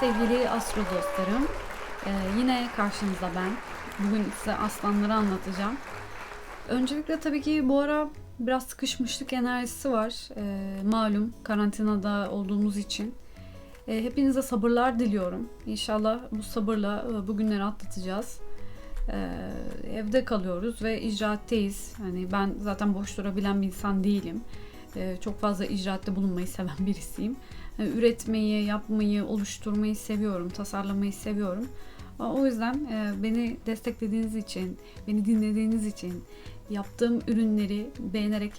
sevgili astro dostlarım. Ee, yine karşınızda ben. Bugün size aslanları anlatacağım. Öncelikle tabii ki bu ara biraz sıkışmışlık enerjisi var. Ee, malum karantinada olduğumuz için. Ee, hepinize sabırlar diliyorum. İnşallah bu sabırla e, bu günleri atlatacağız. Ee, evde kalıyoruz ve icraatteyiz. Hani ben zaten boş durabilen bir insan değilim. Ee, çok fazla icraatte bulunmayı seven birisiyim. Ee, üretmeyi, yapmayı, oluşturmayı seviyorum, tasarlamayı seviyorum. O yüzden e, beni desteklediğiniz için, beni dinlediğiniz için, yaptığım ürünleri beğenerek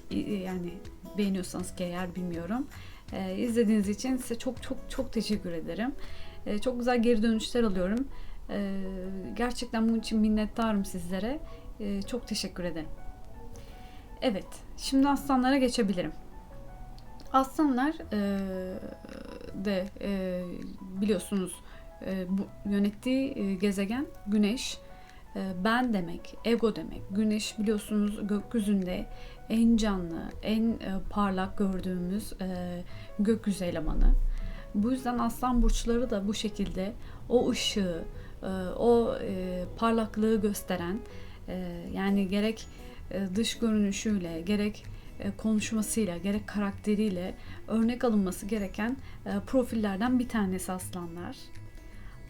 yani beğeniyorsanız ki eğer bilmiyorum. E, izlediğiniz için size çok çok çok teşekkür ederim. E, çok güzel geri dönüşler alıyorum. Gerçekten bunun için minnettarım sizlere. Çok teşekkür ederim. Evet, şimdi aslanlara geçebilirim. Aslanlar e, de e, biliyorsunuz e, bu yönettiği e, gezegen Güneş. E, ben demek, ego demek. Güneş biliyorsunuz gökyüzünde en canlı, en e, parlak gördüğümüz e, gökyüzü elemanı. Bu yüzden aslan burçları da bu şekilde o ışığı, e, o e, parlaklığı gösteren e, yani gerek e, dış görünüşüyle, gerek konuşmasıyla, gerek karakteriyle örnek alınması gereken e, profillerden bir tanesi aslanlar.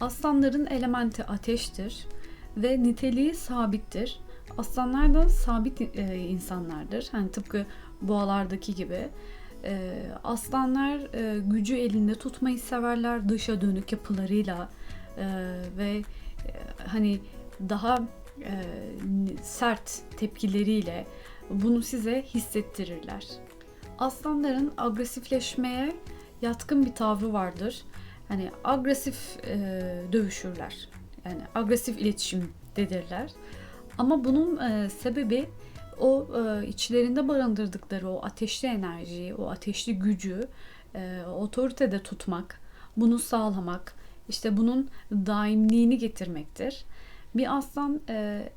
Aslanların elementi ateştir ve niteliği sabittir. Aslanlar da sabit e, insanlardır. Hani tıpkı boğalardaki gibi. E, aslanlar e, gücü elinde tutmayı severler dışa dönük yapılarıyla e, ve e, hani daha e, sert tepkileriyle bunu size hissettirirler. Aslanların agresifleşmeye yatkın bir tavrı vardır. Hani agresif e, dövüşürler. Yani agresif iletişim dedirler. Ama bunun e, sebebi o e, içlerinde barındırdıkları o ateşli enerjiyi, o ateşli gücü e, otoritede tutmak, bunu sağlamak, işte bunun daimliğini getirmektir. Bir aslan e,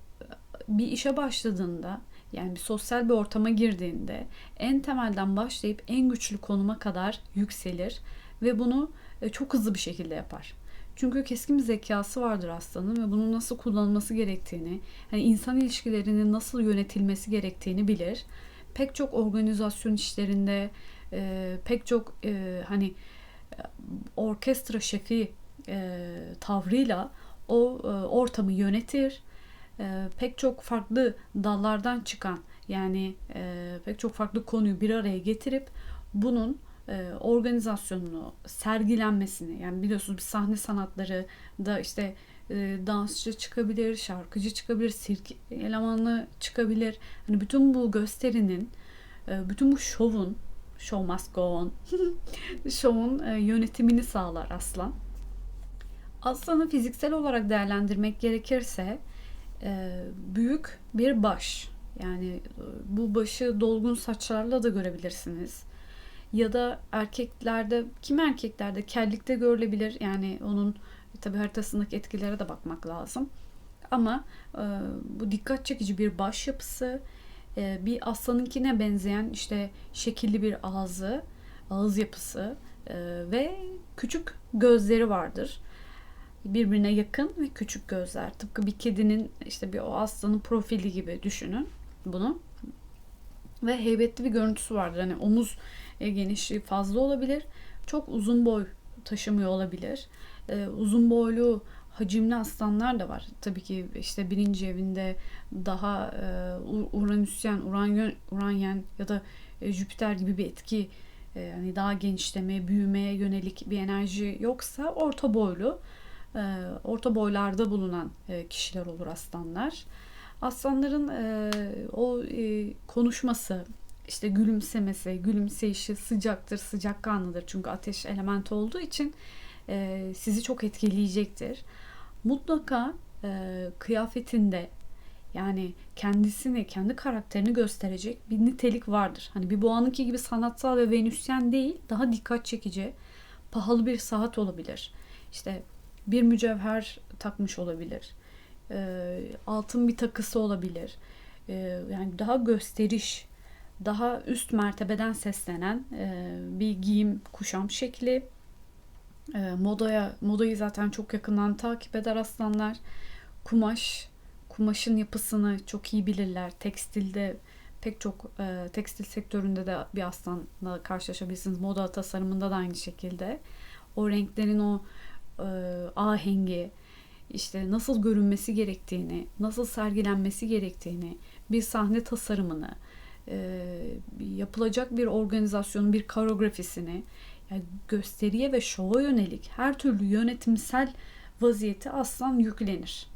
bir işe başladığında yani bir sosyal bir ortama girdiğinde en temelden başlayıp en güçlü konuma kadar yükselir ve bunu e, çok hızlı bir şekilde yapar. Çünkü keskin bir zekası vardır aslanın ve bunun nasıl kullanılması gerektiğini, yani insan ilişkilerinin nasıl yönetilmesi gerektiğini bilir. Pek çok organizasyon işlerinde, e, pek çok e, hani orkestra şefi e, tavrıyla o e, ortamı yönetir. E, pek çok farklı dallardan çıkan yani e, pek çok farklı konuyu bir araya getirip bunun e, organizasyonunu, sergilenmesini yani biliyorsunuz bir sahne sanatları da işte e, dansçı çıkabilir, şarkıcı çıkabilir, sirk elemanı çıkabilir. Hani bütün bu gösterinin, e, bütün bu şovun, show must go on, şovun e, yönetimini sağlar aslan. Aslanı fiziksel olarak değerlendirmek gerekirse e, büyük bir baş. Yani e, bu başı dolgun saçlarla da görebilirsiniz. Ya da erkeklerde kim erkeklerde kellikte görülebilir? Yani onun tabi haritasındaki etkilere de bakmak lazım. Ama e, bu dikkat çekici bir baş yapısı e, bir aslanınkine benzeyen işte şekilli bir ağzı ağız yapısı e, ve küçük gözleri vardır birbirine yakın ve küçük gözler tıpkı bir kedinin işte bir o aslanın profili gibi düşünün bunu ve heybetli bir görüntüsü vardır hani omuz e, genişliği fazla olabilir. Çok uzun boy taşımıyor olabilir. E, uzun boylu hacimli aslanlar da var. Tabii ki işte birinci evinde daha e, Uranüsyen, Uranyen, Uranyen ya da e, Jüpiter gibi bir etki e, yani daha genişlemeye, büyümeye yönelik bir enerji yoksa orta boylu, orta boylarda bulunan e, kişiler olur aslanlar. Aslanların e, o e, konuşması, işte gülümsemesi, gülümseyişi sıcaktır, sıcakkanlıdır. Çünkü ateş elementi olduğu için sizi çok etkileyecektir. Mutlaka kıyafetinde yani kendisini, kendi karakterini gösterecek bir nitelik vardır. Hani bir boğanınki gibi sanatsal ve venüsyen değil, daha dikkat çekici, pahalı bir saat olabilir. İşte bir mücevher takmış olabilir. E, altın bir takısı olabilir. E, yani daha gösteriş, daha üst mertebeden seslenen e, bir giyim kuşam şekli E, modaya, modayı zaten çok yakından takip eder aslanlar. Kumaş, kumaşın yapısını çok iyi bilirler. Tekstilde pek çok e, tekstil sektöründe de bir aslanla karşılaşabilirsiniz. Moda tasarımında da aynı şekilde. O renklerin o e, ahengi, işte nasıl görünmesi gerektiğini, nasıl sergilenmesi gerektiğini, bir sahne tasarımını, e, yapılacak bir organizasyonun bir koreografisini, yani gösteriye ve şova yönelik her türlü yönetimsel vaziyeti aslan yüklenir.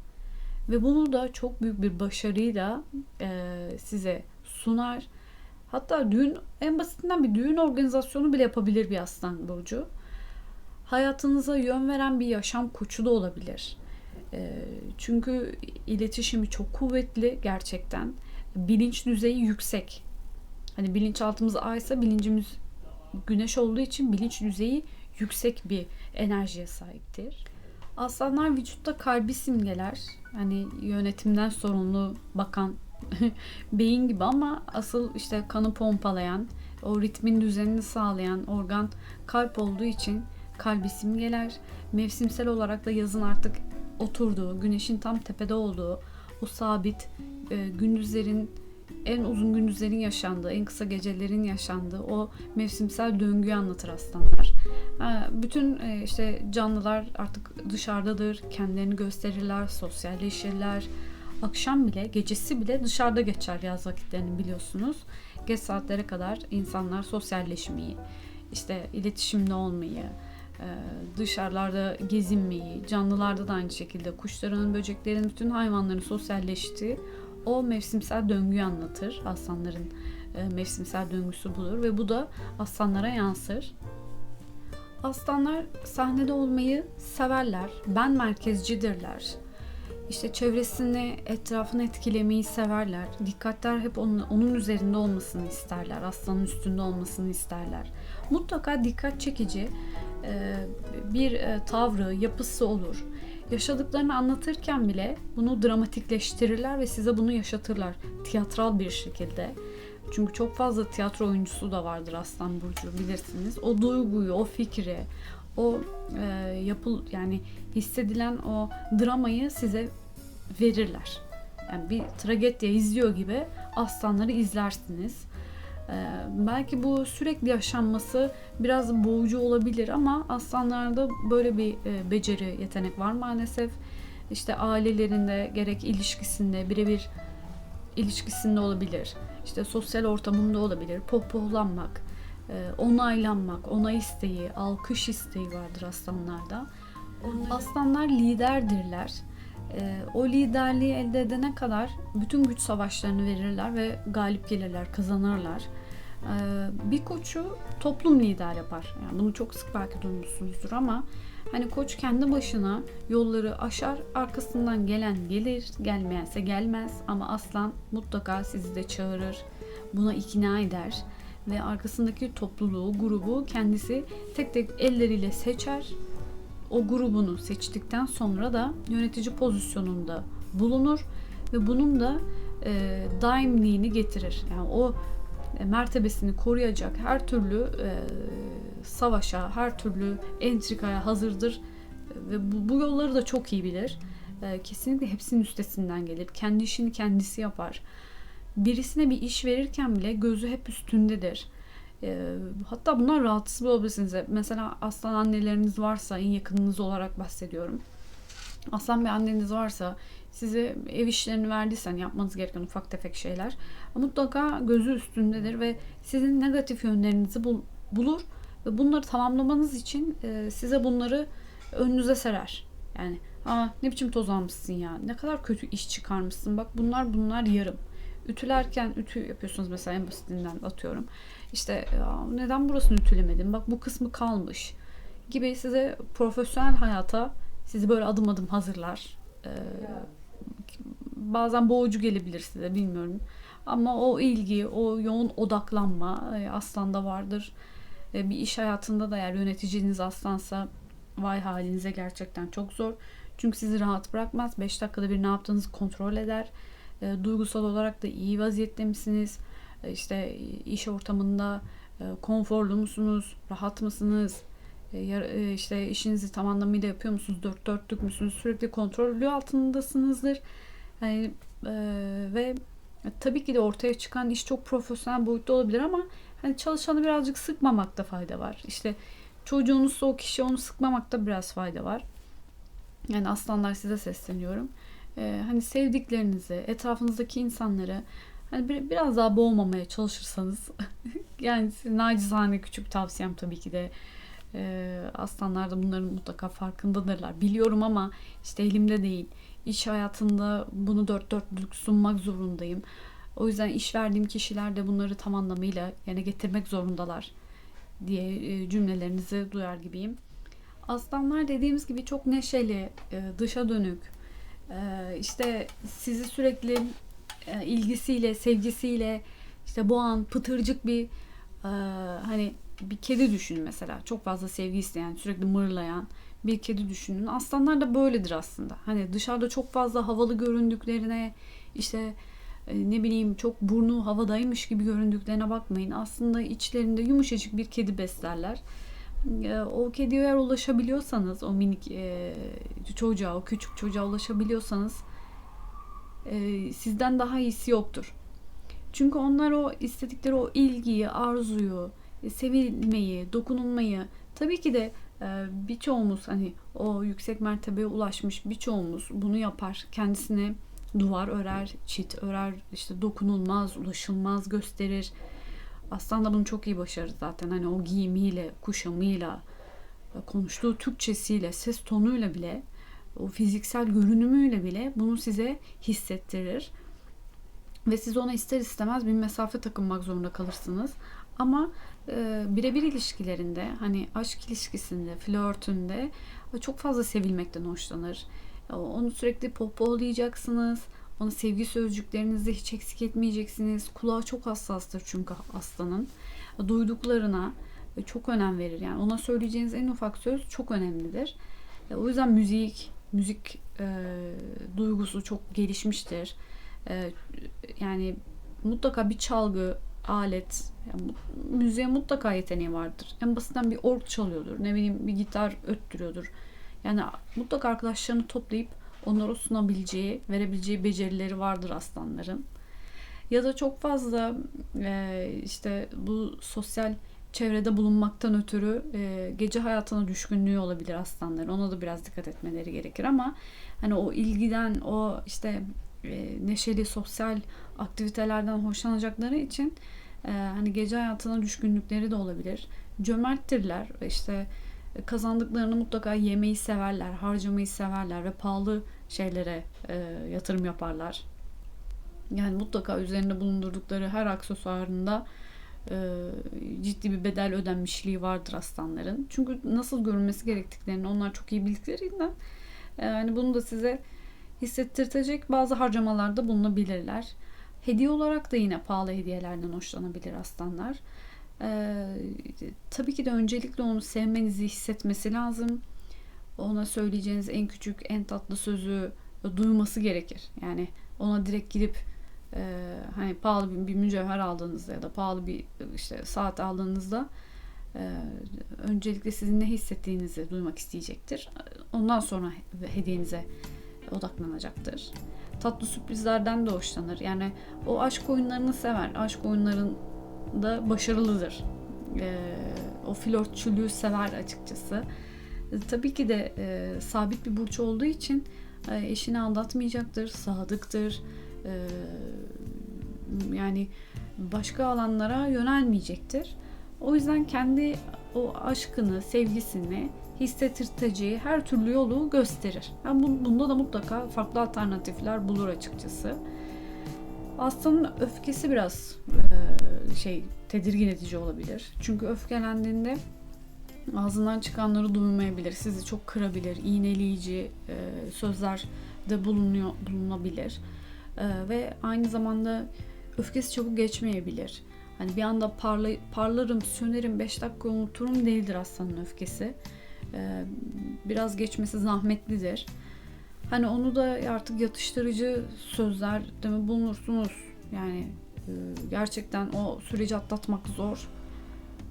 Ve bunu da çok büyük bir başarıyla e, size sunar. Hatta düğün en basitinden bir düğün organizasyonu bile yapabilir bir aslan burcu. Hayatınıza yön veren bir yaşam koçu da olabilir. E, çünkü iletişimi çok kuvvetli gerçekten. Bilinç düzeyi yüksek. Hani bilinçaltımız aysa bilincimiz güneş olduğu için bilinç düzeyi yüksek bir enerjiye sahiptir. Aslanlar vücutta kalbi simgeler. Hani yönetimden sorumlu bakan beyin gibi ama asıl işte kanı pompalayan, o ritmin düzenini sağlayan organ kalp olduğu için kalbi simgeler. Mevsimsel olarak da yazın artık oturduğu, güneşin tam tepede olduğu, o sabit e, gündüzlerin en uzun gündüzlerin yaşandığı, en kısa gecelerin yaşandığı o mevsimsel döngüyü anlatır aslanlar. Bütün e, işte canlılar artık dışarıdadır, kendilerini gösterirler, sosyalleşirler. Akşam bile, gecesi bile dışarıda geçer yaz vakitlerini biliyorsunuz. Geç saatlere kadar insanlar sosyalleşmeyi, işte iletişimde olmayı, dışarılarda gezinmeyi, canlılarda da aynı şekilde kuşların, böceklerin, bütün hayvanların sosyalleştiği o mevsimsel döngüyü anlatır. Aslanların e, mevsimsel döngüsü budur ve bu da aslanlara yansır. Aslanlar sahnede olmayı severler. Ben merkezcidirler. İşte çevresini, etrafını etkilemeyi severler. Dikkatler hep onun, onun üzerinde olmasını isterler. Aslanın üstünde olmasını isterler. Mutlaka dikkat çekici bir e, tavrı, yapısı olur yaşadıklarını anlatırken bile bunu dramatikleştirirler ve size bunu yaşatırlar tiyatral bir şekilde. Çünkü çok fazla tiyatro oyuncusu da vardır Aslan Burcu bilirsiniz. O duyguyu, o fikri, o e, yapıl yani hissedilen o dramayı size verirler. Yani bir tragedya izliyor gibi aslanları izlersiniz. Ee, belki bu sürekli yaşanması biraz boğucu olabilir ama aslanlarda böyle bir e, beceri, yetenek var maalesef. İşte ailelerinde gerek ilişkisinde birebir ilişkisinde olabilir. İşte sosyal ortamında olabilir. Pohpohlanmak, e, onaylanmak, onay isteği, alkış isteği vardır aslanlarda. Aslanlar liderdirler. E, o liderliği elde edene kadar bütün güç savaşlarını verirler ve galip gelirler, kazanırlar. E, bir koçu toplum lider yapar. Yani bunu çok sık belki duymuşsunuzdur ama hani koç kendi başına yolları aşar, arkasından gelen gelir, gelmeyense gelmez ama aslan mutlaka sizi de çağırır, buna ikna eder ve arkasındaki topluluğu, grubu kendisi tek tek elleriyle seçer o grubunu seçtikten sonra da yönetici pozisyonunda bulunur ve bunun da e, daimliğini getirir. Yani o e, mertebesini koruyacak her türlü e, savaşa, her türlü entrikaya hazırdır ve bu, bu yolları da çok iyi bilir. E, kesinlikle hepsinin üstesinden gelir. Kendi işini kendisi yapar. Birisine bir iş verirken bile gözü hep üstündedir. E, hatta bunlar rahatsız olabilirsiniz. Mesela aslan anneleriniz varsa en yakınınız olarak bahsediyorum. Aslan bir anneniz varsa size ev işlerini verdiysen yapmanız gereken ufak tefek şeyler mutlaka gözü üstündedir ve sizin negatif yönlerinizi bul, bulur ve bunları tamamlamanız için e, size bunları önünüze serer. Yani aa ne biçim toz almışsın ya ne kadar kötü iş çıkarmışsın bak bunlar bunlar yarım. Ütülerken ütü yapıyorsunuz mesela en basitinden atıyorum. İşte neden burasını ütülemedin? Bak bu kısmı kalmış gibi size profesyonel hayata sizi böyle adım adım hazırlar. Ee, bazen boğucu gelebilir size bilmiyorum. Ama o ilgi, o yoğun odaklanma e, aslanda vardır. E, bir iş hayatında da eğer yöneticiniz aslansa vay halinize gerçekten çok zor. Çünkü sizi rahat bırakmaz. 5 dakikada bir ne yaptığınızı kontrol eder. E, duygusal olarak da iyi vaziyette misiniz? E, işte iş ortamında e, konforlu musunuz? Rahat mısınız? E, işte işinizi tam anlamıyla yapıyor musunuz? Dört dörtlük müsünüz? Sürekli kontrolü altındasınızdır. Yani, ve tabii ki de ortaya çıkan iş çok profesyonel boyutta olabilir ama hani çalışanı birazcık sıkmamakta fayda var. İşte çocuğunuzsa o kişi onu sıkmamakta biraz fayda var. Yani aslanlar size sesleniyorum. Ee, hani sevdiklerinizi, etrafınızdaki insanları hani bir, biraz daha boğmamaya çalışırsanız yani nacizane küçük tavsiyem tabii ki de e, aslanlar da bunların mutlaka farkındadırlar. Biliyorum ama işte elimde değil. İş hayatında bunu dört dörtlük sunmak zorundayım. O yüzden iş verdiğim kişiler de bunları tam anlamıyla yani getirmek zorundalar diye e, cümlelerinizi duyar gibiyim. Aslanlar dediğimiz gibi çok neşeli, e, dışa dönük. E, işte sizi sürekli ilgisiyle, sevgisiyle işte boğan, pıtırcık bir e, hani bir kedi düşünün mesela. Çok fazla sevgi isteyen, sürekli mırlayan bir kedi düşünün. Aslanlar da böyledir aslında. Hani dışarıda çok fazla havalı göründüklerine, işte e, ne bileyim çok burnu havadaymış gibi göründüklerine bakmayın. Aslında içlerinde yumuşacık bir kedi beslerler. E, O kediye eğer ulaşabiliyorsanız, o minik e, çocuğa, o küçük çocuğa ulaşabiliyorsanız e, sizden daha iyisi yoktur. Çünkü onlar o istedikleri o ilgiyi, arzuyu, e, sevilmeyi, dokunulmayı tabii ki de e, birçoğumuz hani o yüksek mertebeye ulaşmış birçoğumuz bunu yapar. Kendisine duvar örer, çit örer, işte dokunulmaz, ulaşılmaz gösterir. Aslan da bunu çok iyi başarır zaten. Hani o giyimiyle, kuşamıyla, konuştuğu Türkçesiyle, ses tonuyla bile, o fiziksel görünümüyle bile bunu size hissettirir. Ve siz ona ister istemez bir mesafe takınmak zorunda kalırsınız. Ama e, birebir ilişkilerinde, hani aşk ilişkisinde, flörtünde e, çok fazla sevilmekten hoşlanır. E, Onu sürekli pohpohlayacaksınız. Ona sevgi sözcüklerinizi hiç eksik etmeyeceksiniz. Kulağı çok hassastır çünkü aslanın. Duyduklarına e, çok önem verir. Yani ona söyleyeceğiniz en ufak söz çok önemlidir. O yüzden müzik, müzik e, duygusu çok gelişmiştir. E, yani mutlaka bir çalgı, alet, yani müziğe mutlaka yeteneği vardır. En basitten bir org çalıyordur. Ne bileyim bir gitar öttürüyordur. Yani mutlaka arkadaşlarını toplayıp onlara sunabileceği, verebileceği becerileri vardır aslanların. Ya da çok fazla e, işte bu sosyal çevrede bulunmaktan ötürü e, gece hayatına düşkünlüğü olabilir aslanların. Ona da biraz dikkat etmeleri gerekir ama hani o ilgiden, o işte e, neşeli sosyal aktivitelerden hoşlanacakları için e, hani gece hayatına düşkünlükleri de olabilir. Cömerttirler. İşte kazandıklarını mutlaka yemeyi severler, harcamayı severler ve pahalı şeylere e, yatırım yaparlar. Yani mutlaka üzerinde bulundurdukları her aksesuarında ciddi bir bedel ödenmişliği vardır aslanların. Çünkü nasıl görünmesi gerektiklerini onlar çok iyi bildiklerinden e, yani bunu da size hissettirtecek bazı harcamalarda bulunabilirler. Hediye olarak da yine pahalı hediyelerden hoşlanabilir aslanlar. Ee, tabii ki de öncelikle onu sevmenizi hissetmesi lazım. Ona söyleyeceğiniz en küçük, en tatlı sözü duyması gerekir. Yani ona direkt gidip e, hani pahalı bir, bir mücevher aldığınızda ya da pahalı bir işte saat aldığınızda e, öncelikle sizin ne hissettiğinizi duymak isteyecektir. Ondan sonra hediyenize odaklanacaktır. Tatlı sürprizlerden de hoşlanır. Yani o aşk oyunlarını sever. Aşk oyunlarında başarılıdır. E, o flörtçülüğü sever açıkçası. E, tabii ki de e, sabit bir burç olduğu için e, eşini aldatmayacaktır, sadıktır. Yani başka alanlara yönelmeyecektir. O yüzden kendi o aşkını, sevgisini hissettirteceği her türlü yolu gösterir. Yani bu- bunda da mutlaka farklı alternatifler bulur açıkçası. Aslanın öfkesi biraz şey tedirgin edici olabilir. Çünkü öfkelendiğinde ağzından çıkanları duymayabilir, sizi çok kırabilir, iğneleyici sözler de bulunuyor bulunabilir. E, ve aynı zamanda öfkesi çabuk geçmeyebilir. Hani bir anda parla, parlarım, sönerim, 5 dakika unuturum değildir aslanın öfkesi. E, biraz geçmesi zahmetlidir. Hani onu da artık yatıştırıcı sözler de mi bulunursunuz? Yani e, gerçekten o süreci atlatmak zor.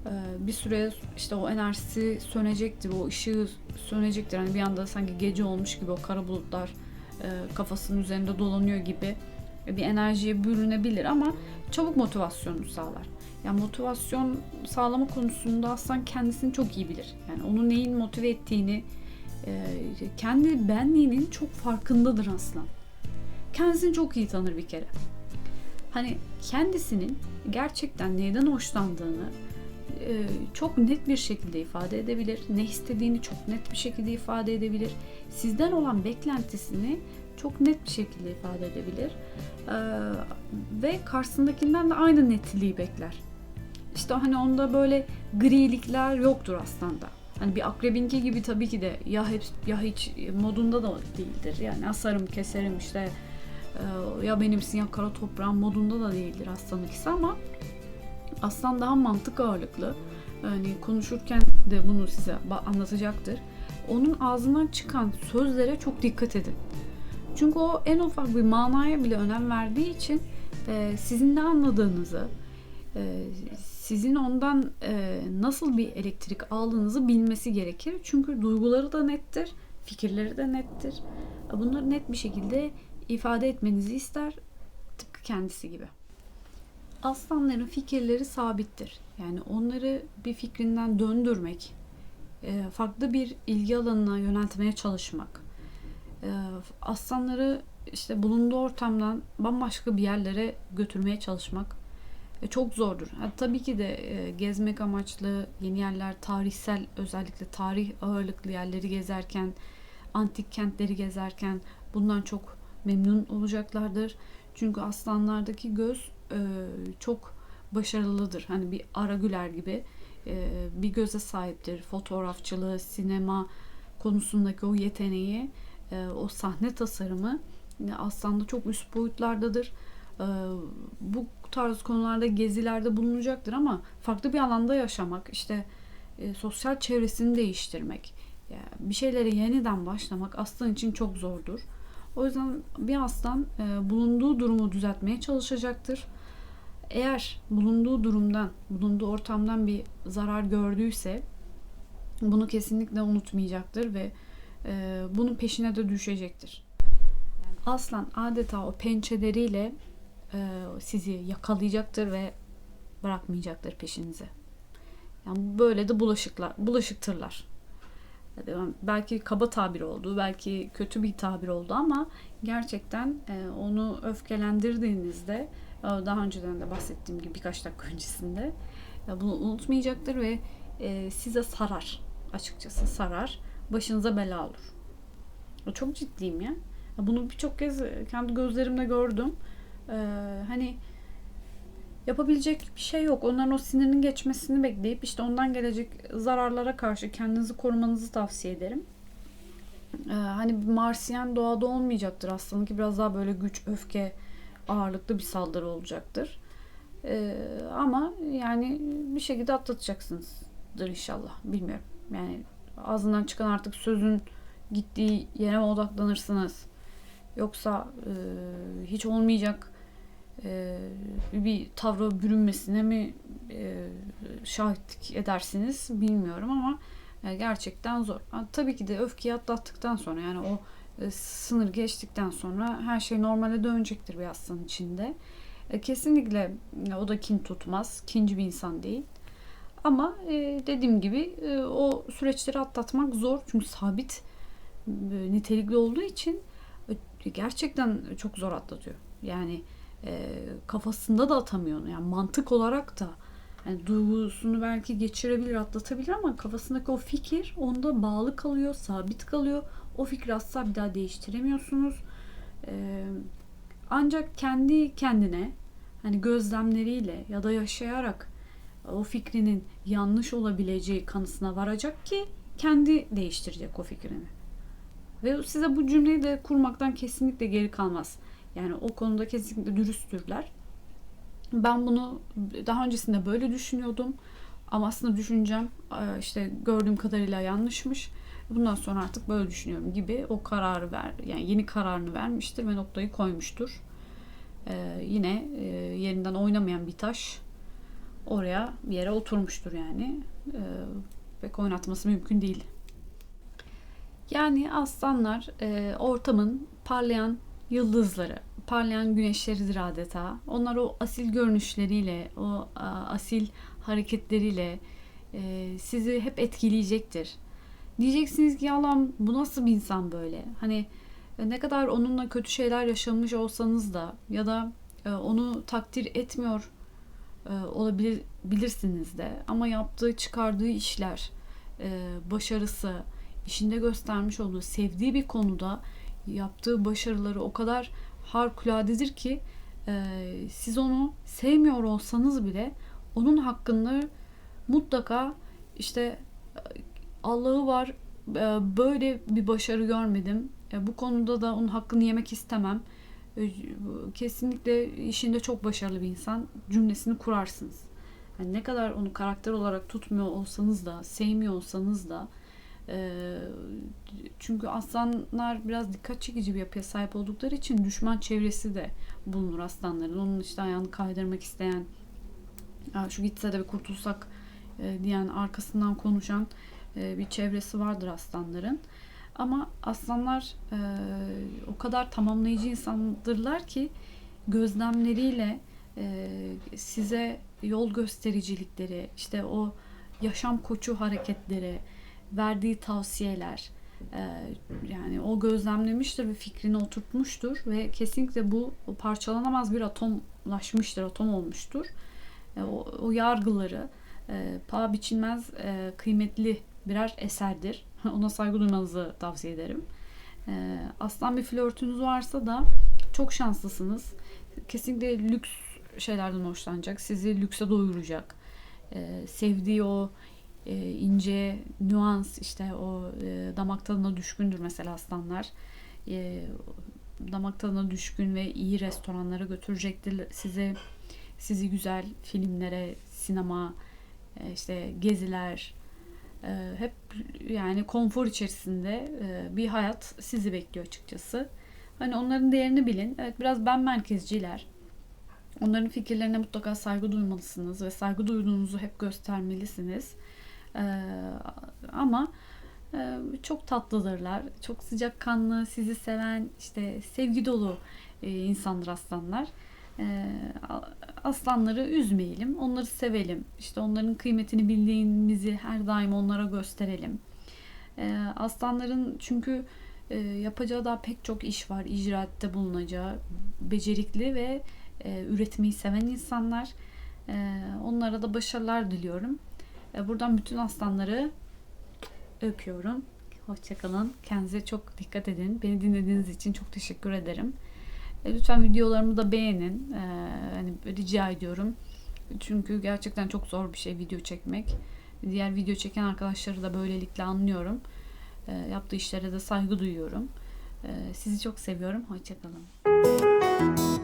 Ee, bir süre işte o enerjisi sönecektir, o ışığı sönecektir. Hani bir anda sanki gece olmuş gibi o kara bulutlar kafasının üzerinde dolanıyor gibi bir enerjiye bürünebilir ama çabuk motivasyonu sağlar. Yani motivasyon sağlama konusunda aslan kendisini çok iyi bilir. Yani onu neyin motive ettiğini, e, kendi benliğinin çok farkındadır aslan. Kendisini çok iyi tanır bir kere. Hani kendisinin gerçekten neyden hoşlandığını e, çok net bir şekilde ifade edebilir. Ne istediğini çok net bir şekilde ifade edebilir. Sizden olan beklentisini çok net bir şekilde ifade edebilir. Ee, ve karşısındakinden de aynı netliği bekler. İşte hani onda böyle grilikler yoktur aslında. Hani bir akrebinki gibi tabii ki de ya hep ya hiç modunda da değildir. Yani asarım keserim işte e, ya benimsin ya kara toprağın modunda da değildir aslan ikisi ama aslan daha mantık ağırlıklı. Yani konuşurken de bunu size anlatacaktır. Onun ağzından çıkan sözlere çok dikkat edin. Çünkü o en ufak bir manaya bile önem verdiği için e, sizin ne anladığınızı, e, sizin ondan e, nasıl bir elektrik aldığınızı bilmesi gerekir. Çünkü duyguları da nettir, fikirleri de nettir. Bunları net bir şekilde ifade etmenizi ister. Tıpkı kendisi gibi. Aslanların fikirleri sabittir. Yani onları bir fikrinden döndürmek, e, farklı bir ilgi alanına yöneltmeye çalışmak, e, aslanları işte bulunduğu ortamdan bambaşka bir yerlere götürmeye çalışmak e, çok zordur. Tabii ki de gezmek amaçlı yeni yerler, tarihsel özellikle tarih ağırlıklı yerleri gezerken, antik kentleri gezerken bundan çok memnun olacaklardır. Çünkü aslanlardaki göz e, çok başarılıdır. Hani bir Ara Güler gibi e, bir göze sahiptir. Fotoğrafçılığı, sinema konusundaki o yeteneği, e, o sahne tasarımı aslında çok üst boyutlardadır. E, bu tarz konularda gezilerde bulunacaktır ama farklı bir alanda yaşamak, işte e, sosyal çevresini değiştirmek, yani bir şeylere yeniden başlamak aslan için çok zordur. O yüzden bir aslan e, bulunduğu durumu düzeltmeye çalışacaktır. Eğer bulunduğu durumdan, bulunduğu ortamdan bir zarar gördüyse bunu kesinlikle unutmayacaktır ve e, bunun peşine de düşecektir. Aslan adeta o pençeleriyle e, sizi yakalayacaktır ve bırakmayacaktır peşinize. Yani böyle de bulaşıklar, bulaşıktırlar. Belki kaba tabir oldu, belki kötü bir tabir oldu ama gerçekten e, onu öfkelendirdiğinizde daha önceden de bahsettiğim gibi birkaç dakika öncesinde bunu unutmayacaktır ve e, size sarar açıkçası sarar başınıza bela olur. Çok ciddiyim ya. Bunu birçok kez kendi gözlerimle gördüm. Ee, hani yapabilecek bir şey yok. Onların o sinirinin geçmesini bekleyip işte ondan gelecek zararlara karşı kendinizi korumanızı tavsiye ederim. Ee, hani Marsiyen doğada olmayacaktır aslında ki biraz daha böyle güç, öfke ağırlıklı bir saldırı olacaktır. Ee, ama yani bir şekilde atlatacaksınızdır inşallah. Bilmiyorum. Yani ağzından çıkan artık sözün gittiği yere mi odaklanırsınız? Yoksa e, hiç olmayacak e, bir tavra bürünmesine mi e, şahitlik edersiniz bilmiyorum ama e, gerçekten zor. Tabii ki de öfkeyi atlattıktan sonra yani o sınır geçtikten sonra her şey normale dönecektir bir hastanın içinde. E, kesinlikle e, o da kin tutmaz. Kinci bir insan değil. Ama e, dediğim gibi e, o süreçleri atlatmak zor. Çünkü sabit e, nitelikli olduğu için e, gerçekten çok zor atlatıyor. Yani e, kafasında da atamıyor. Yani mantık olarak da yani duygusunu belki geçirebilir, atlatabilir ama kafasındaki o fikir onda bağlı kalıyor, sabit kalıyor. O fikri asla bir daha değiştiremiyorsunuz. E, ancak kendi kendine hani gözlemleriyle ya da yaşayarak o fikrinin yanlış olabileceği kanısına varacak ki kendi değiştirecek o fikrini. Ve size bu cümleyi de kurmaktan kesinlikle geri kalmaz. Yani o konuda kesinlikle dürüsttürler. Ben bunu daha öncesinde böyle düşünüyordum. Ama aslında düşüncem e, işte gördüğüm kadarıyla yanlışmış. Bundan sonra artık böyle düşünüyorum gibi o kararı ver yani yeni kararını vermiştir ve noktayı koymuştur. Ee, yine e, yerinden oynamayan bir taş oraya bir yere oturmuştur yani. E, pek oynatması mümkün değil. Yani aslanlar e, ortamın parlayan yıldızları, parlayan güneşleridir adeta. Onlar o asil görünüşleriyle, o a, asil hareketleriyle e, sizi hep etkileyecektir. Diyeceksiniz ki Allah'ım bu nasıl bir insan böyle? Hani e, ne kadar onunla kötü şeyler yaşamış olsanız da ya da e, onu takdir etmiyor e, olabilir bilirsiniz de ama yaptığı çıkardığı işler, başarısı, işinde göstermiş olduğu sevdiği bir konuda yaptığı başarıları o kadar harikuladedir ki siz onu sevmiyor olsanız bile onun hakkında mutlaka işte Allah'ı var e, böyle bir başarı görmedim. E, bu konuda da onun hakkını yemek istemem. E, kesinlikle işinde çok başarılı bir insan cümlesini kurarsınız. Yani ne kadar onu karakter olarak tutmuyor olsanız da, sevmiyor olsanız da e, çünkü aslanlar biraz dikkat çekici bir yapıya sahip oldukları için düşman çevresi de bulunur aslanların. Onun işte ayağını kaydırmak isteyen, şu gitse de bir kurtulsak e, diyen, arkasından konuşan e, bir çevresi vardır aslanların. Ama aslanlar e, o kadar tamamlayıcı insandırlar ki gözlemleriyle e, size yol göstericilikleri, işte o yaşam koçu hareketleri, verdiği tavsiyeler, e, yani o gözlemlemiştir ve fikrini oturtmuştur ve kesinlikle bu parçalanamaz bir atomlaşmıştır, atom olmuştur. E, o, o yargıları e, paha biçilmez e, kıymetli birer eserdir. Ona saygı duymanızı tavsiye ederim. E, aslan bir flörtünüz varsa da çok şanslısınız. Kesinlikle lüks şeylerden hoşlanacak. Sizi lükse doyuracak. E, sevdiği o e, ince nüans işte o e, damak tadına düşkündür mesela aslanlar. E, damak tadına düşkün ve iyi restoranlara götürecektir sizi. Sizi güzel filmlere, sinema, e, işte geziler, hep yani konfor içerisinde e, bir hayat sizi bekliyor açıkçası. Hani onların değerini bilin. Evet biraz ben merkezciler. Onların fikirlerine mutlaka saygı duymalısınız ve saygı duyduğunuzu hep göstermelisiniz. Ee, ama e, çok tatlıdırlar. Çok sıcakkanlı, sizi seven, işte sevgi dolu e, insandır aslanlar. E, aslanları üzmeyelim, onları sevelim. İşte onların kıymetini bildiğimizi her daim onlara gösterelim. E, aslanların çünkü e, yapacağı daha pek çok iş var. İcraatte bulunacağı, becerikli ve e, üretmeyi seven insanlar. E, onlara da başarılar diliyorum. Buradan bütün aslanları öpüyorum. Hoşçakalın. Kendinize çok dikkat edin. Beni dinlediğiniz için çok teşekkür ederim. E, lütfen videolarımı da beğenin. E, hani rica ediyorum. Çünkü gerçekten çok zor bir şey video çekmek. Diğer video çeken arkadaşları da böylelikle anlıyorum. Yaptığı işlere de saygı duyuyorum. Sizi çok seviyorum. Hoşçakalın.